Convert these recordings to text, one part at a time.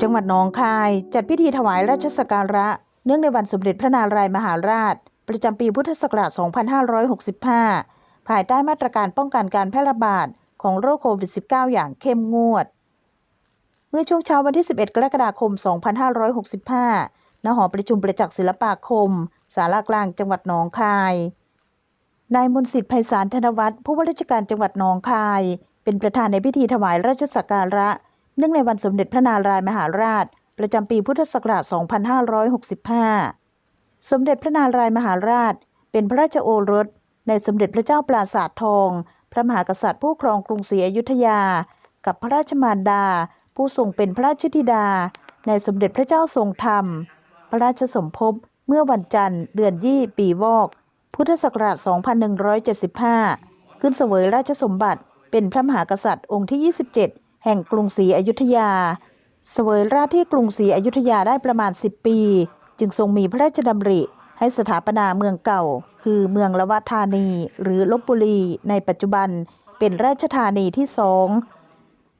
จังหวัดหนองคาย จัดพิธีถวายราชสักการะ เนื่องในวันสมเด็จพระนารายมหาราช ประจำปีพุทธศักราช 2565 ภายใต้มาตรการป้องกันการแพร่ระบาดของโรคโควิด -19 อย่างเข้มงวด เมื่อช่วงเช้าวันที่ 11 กรกฎาคม 2565ณหอประชุมประจักษ์ศิลปาคม สารากลางจังหวัดหนองคาย นายมนสิทธิ์ไพศาลธนวัฒน์ผู้ว่าราชการจังหวัดหนองคาย เป็นประธานในพิธีถวายราชสักการะ เนื่องในวันสมเด็จพระนารายมหาราช ประจำปีพุทธศักราช 2565 สมเด็จพระนารายมหาราช เป็นพระราชโอรส ในสมเด็จพระเจ้าปราสาททอง พระมหากษัตริย์ผู้ครองกรุงศรีอยุธยา กับพระราชมารดา ผู้ทรงเป็นพระราชธิดา ในสมเด็จพระเจ้าทรงธรรม พระราชสมภพเมื่อวันจันทร์ เดือนยี่ปีวอก พุทธศักราช 2175 ขึ้นเสวยราชสมบัติ เป็นพระมหากษัตริย์องค์ที่ 27 แห่งกรุงศรีอยุธยา เสวยราชที่กรุงศรีอยุธยาได้ประมาณ 10 ปี จึงทรงมีพระราชดำริให้สถาปนาเมืองเก่า คือเมืองละวัธานีหรือลบบุรี ในปัจจุบันเป็นราชธานีที่สอง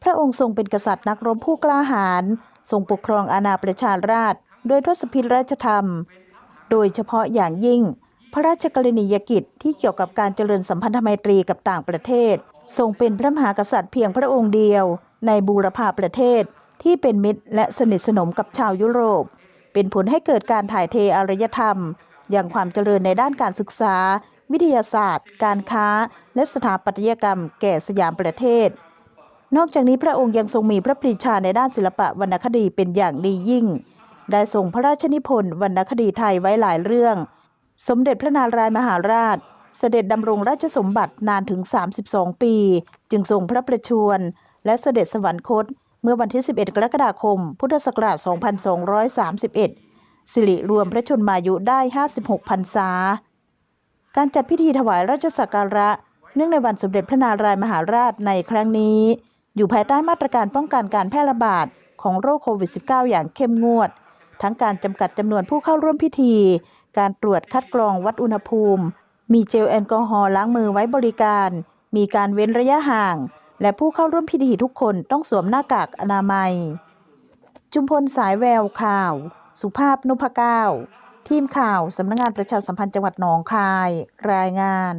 พระองค์ทรงเป็นกษัตริย์นักรบผู้กล้าหาญทรงปกครองอาณาประชาราชโดยทศพิธราชธรรม โดยเฉพาะอย่างยิ่ง พระราชกรณียกิจที่เกี่ยวกับการเจริญสัมพันธไมตรีกับต่างประเทศ ทรงเป็นพระมหากษัตริย์เพียงพระองค์เดียวในบูรพาประเทศที่เป็นมิตรและสนิทสนมกับชาวยุโรป เป็นผลให้เกิดการถ่ายเทอารยธรรม อย่างความเจริญในด้านการศึกษา วิทยาศาสตร์ การค้า และสถาปัตยกรรม แก่สยามประเทศ นอกจากนี้พระองค์ยังทรงมีพระปรีชาในด้านศิลปะวรรณคดีเป็นอย่างดียิ่ง ได้ทรงพระราชนิพนธ์วรรณคดีไทยไว้หลายเรื่อง สมเด็จพระนารายมหาราช เสด็จดำรงราชสมบัตินานถึง 32 ปี จึงทรงพระประชวร และเสด็จสวรรคต เมื่อวันที่ 11 กรกฎาคม พุทธศักราช 2231 สิริรวมพระชนมายุได้ 56พรรษา การจัดพิธีถวายราชสักการะ เนื่องในวันสมเด็จพระนารายมหาราชในครั้งนี้ อยู่ภายใต้มาตรการป้องกันการแพร่ระบาดของโรคโควิด -19 อย่างเข้มงวด ทั้งการจำกัดจำนวนผู้เข้าร่วมพิธี การตรวจคัดกรองวัดอุณหภูมิ มีเจลแอลกอฮอล์ล้างมือไว้บริการ มีการเว้นระยะห่าง และผู้เข้าร่วมพิธีทุกคนต้องสวมหน้ากากอนามัย จุมพลสายแววข่าว สุภาพนุพเก้าทีมข่าวสำนักงานประชาสัมพันธ์จังหวัดหนองคาย รายงาน